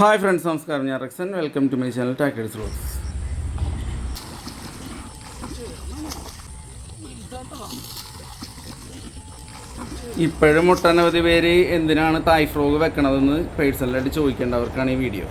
Hi friends നമസ്കാരം. ഞാൻ Rexon. Welcome to my channel ടാക്കേഴ്സ് റോസ് ഇപ്പോഴും ഒട്ടനവധി പേര് എന്തിനാണ് തായ് ഫ്രോഗ് വെക്കണതെന്ന് പേഴ്സണലായിട്ട് ചോദിക്കേണ്ടവർക്കാണ് ഈ വീഡിയോ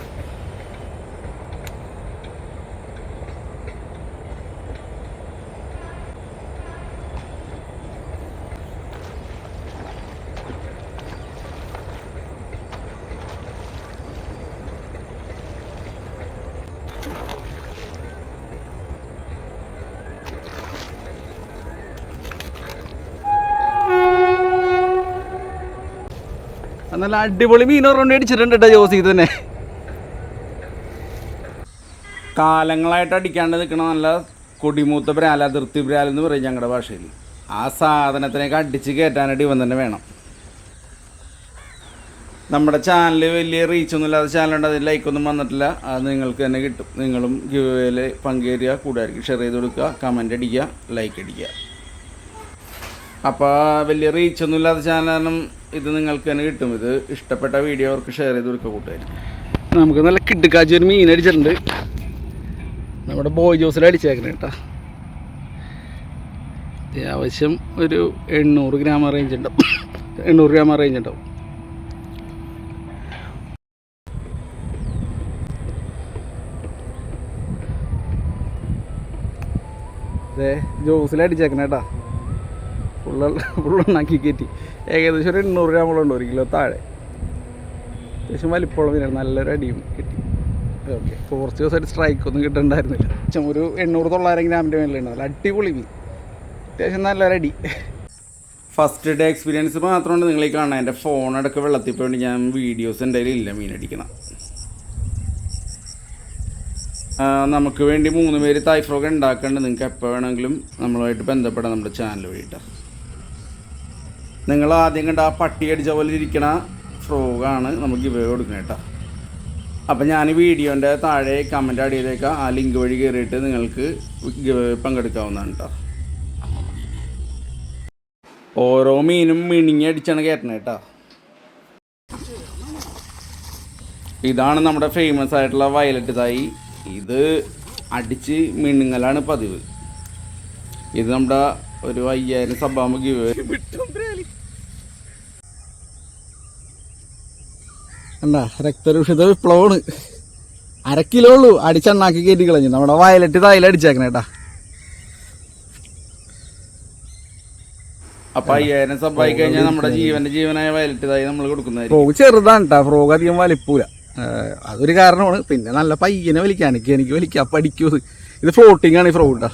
നല്ല അടിപൊളി ഒരെണ്ണം അടിച്ചിട്ടുണ്ട് ജോസി ഇത് തന്നെ. കാലങ്ങളായിട്ട് അടിക്കാണ്ട് നിൽക്കണ നല്ല കൊടിമൂത്ത പ്രാല അതിർത്തി പ്രാലെന്ന് പറയും ഞങ്ങളുടെ ഭാഷയിൽ. ആ സാധനത്തിനൊക്കെ അടിച്ച് കയറ്റാനായിട്ട് ഇവൻ തന്നെ വേണം. നമ്മുടെ ചാനൽ വലിയ റീച്ച് ഒന്നും ഇല്ലാത്ത ചാനലുണ്ട് അതിൽ ലൈക്കൊന്നും വന്നിട്ടില്ല. അത് നിങ്ങൾക്ക് തന്നെ കിട്ടും. നിങ്ങളും ഗിവേയിൽ പങ്കേരിയ കൂട്ടുകാർക്ക് ഷെയർ ചെയ്ത് കൊടുക്കുക. കമന്റ് അടിക്കുക ലൈക്ക് അടിക്കുക. അപ്പോൾ വലിയ റീച്ച് ഒന്നും ഇല്ലാത്ത ചാനലും ഇത് നിങ്ങൾക്ക് തന്നെ കിട്ടും. ഇത് ഇഷ്ടപ്പെട്ട വീഡിയോ അവർക്ക് ഷെയർ ചെയ്ത് കൊടുക്കുക കൂട്ടുകാർ നമുക്ക് നല്ല കിട്ടുകാച്ചി ഒരു മീൻ അടിച്ചിട്ടുണ്ട്. നമ്മുടെ ബോയ് ജോസിൽ അടിച്ചേക്കണം കേട്ടോ അത്യാവശ്യം ഒരു എണ്ണൂറ് ഗ്രാം റേഞ്ച് ഉണ്ടാവും എണ്ണൂറ് ഗ്രാം റേഞ്ച് ഉണ്ടാവും കേട്ടാ ഫുള്ള ഫുള്ളൊന്നാക്കി കയറ്റി ഏകദേശം ഒരു എണ്ണൂറ് ഗ്രാമോളം ഒരു കിലോ താഴെ. അത്യാവശ്യം വലിപ്പമുള്ള മീനാണ് നല്ലൊരു അടിയും കിട്ടി. ഓക്കെ. കുറച്ച് ദിവസമായിട്ട് സ്ട്രൈക്ക് ഒന്നും കിട്ടണ്ടായിരുന്നില്ല. അച്ഛൻ ഒരു എണ്ണൂറ് തൊള്ളായിരം ഗ്രാമിന്റെ മേലുണ്ട് നല്ല അടിപൊളി മീൻ. അത്യാവശ്യം നല്ലൊരു അടി. ഫസ്റ്റ് ഡേ എക്സ്പീരിയൻസ് മാത്രമാണ് നിങ്ങൾ ഈ കാണാൻ എന്റെ ഫോൺ അടക്കം വെള്ളത്തിൽ പോയി ഞാൻ വീഡിയോസ് എന്റെ ഇല്ല ആ, നമുക്ക് വേണ്ടി മൂന്ന് പേര് തായ് ഫ്രോഗ് ഉണ്ടാക്കേണ്ടത് നിങ്ങൾക്ക് എപ്പോൾ വേണമെങ്കിലും നമ്മളുമായിട്ട് ബന്ധപ്പെടാം നമ്മുടെ ചാനൽ വഴിയിട്ട് നിങ്ങൾ ആദ്യം കണ്ട ആ പട്ടി അടിച്ച പോലെ ഇരിക്കണ ഫ്രോഗാണ് നമുക്ക് ഇവ കൊടുക്കുന്നത് കേട്ടോ. അപ്പം ഞാൻ വീഡിയോന്റെ താഴെ കമന്റ് അടിയിലേക്ക് ആ ലിങ്ക് വഴി കയറിയിട്ട് നിങ്ങൾക്ക് പങ്കെടുക്കാവുന്നതാണ് കേട്ടോ. ഓരോ മീനും മിണിങ്ങി അടിച്ചാണ് കയറ്റണം കേട്ടോ. ഇതാണ് നമ്മുടെ ഫേമസ് ആയിട്ടുള്ള വയലറ്റ് തായി ഇത് അടിച്ച് മിണുങ്ങലാണ് പതിവ്. ഇത് നമ്മുടെ ഒരു അയ്യായിരം സംഭവം ഗിവ് എന്താ രക്തരൂഷിത വിപ്ലവമാണ്. അര കിലോ ഉള്ളൂ അടിച്ചെണ്ണാക്കി കയറ്റി കളഞ്ഞു. നമ്മുടെ വയലറ്റ് തായിൽ അടിച്ചേക്കണേ കേട്ടാ അപ്പൊ അയ്യായിരം സബ്ബായി കഴിഞ്ഞാൽ നമ്മുടെ ജീവന്റെ ജീവനായ വയലറ്റ് തായി നമ്മൾ കൊടുക്കുന്നതായിരിക്കും. ഫ്രോഗ് ചെറുതാണ് കേട്ടോ ഫ്രോഗ് അധികം വലിപ്പൂല. അതൊരു കാരണമാണ്. പിന്നെ നല്ല പയ്യനെ വലിക്കാൻ എനിക്ക് എനിക്ക് വലിക്കാൻ പഠിക്കൂ ഇത് ഫ്ലോട്ടിംഗ് ആണ് ഈ ഫ്രോഗ് കേട്ടോ